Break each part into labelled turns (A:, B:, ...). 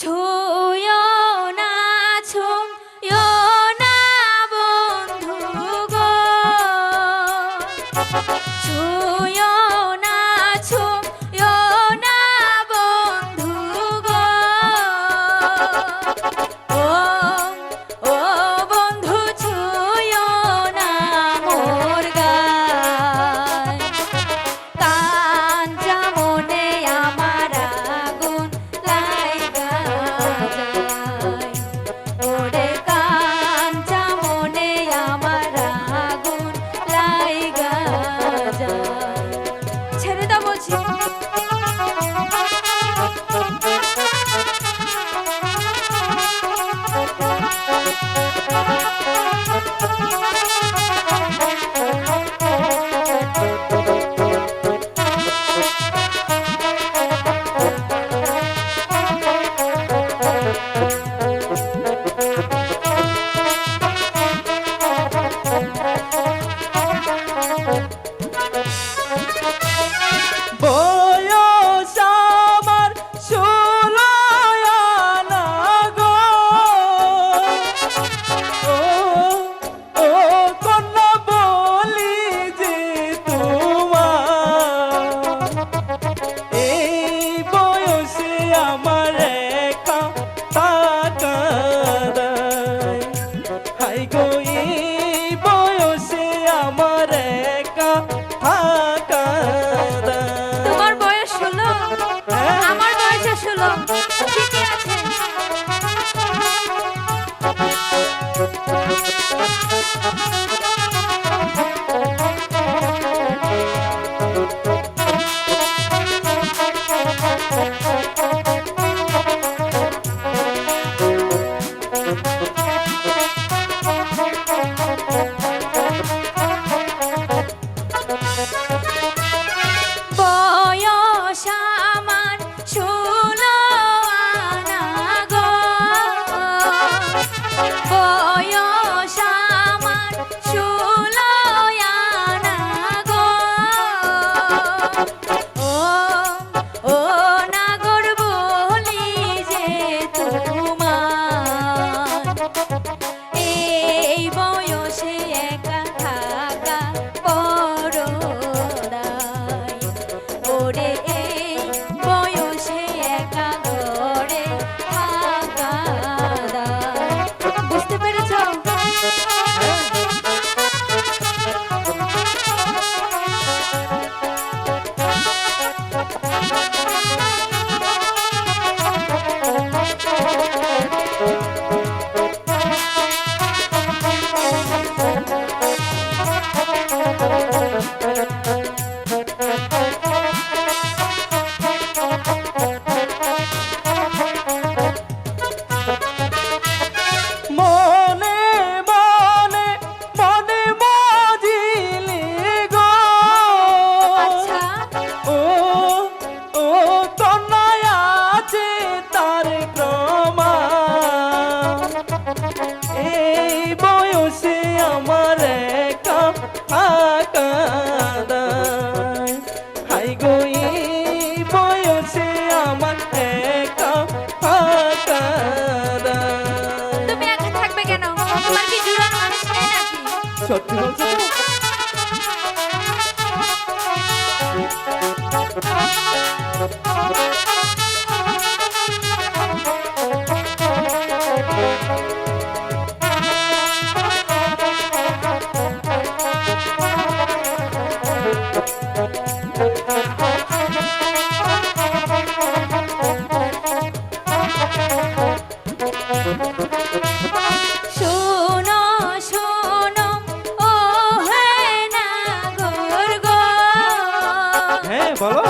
A: two Thank. আকাদায়। হাই গো আমার একা
B: আকাদায়। থাকবে কেন? তোমার কি বলো?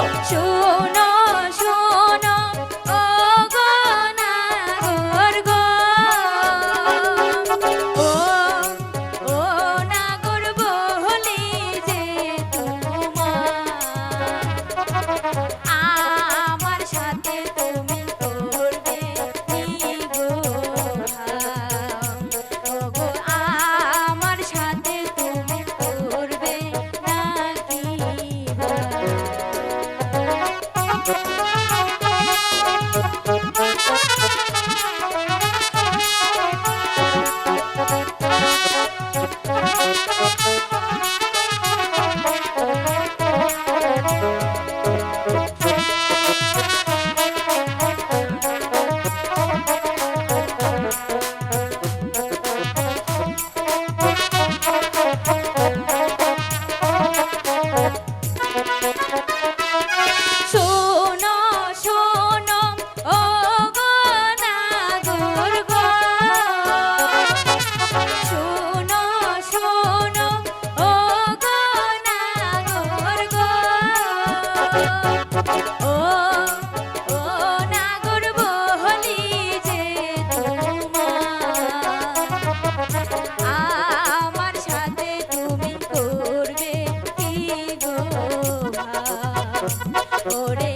A: ওরে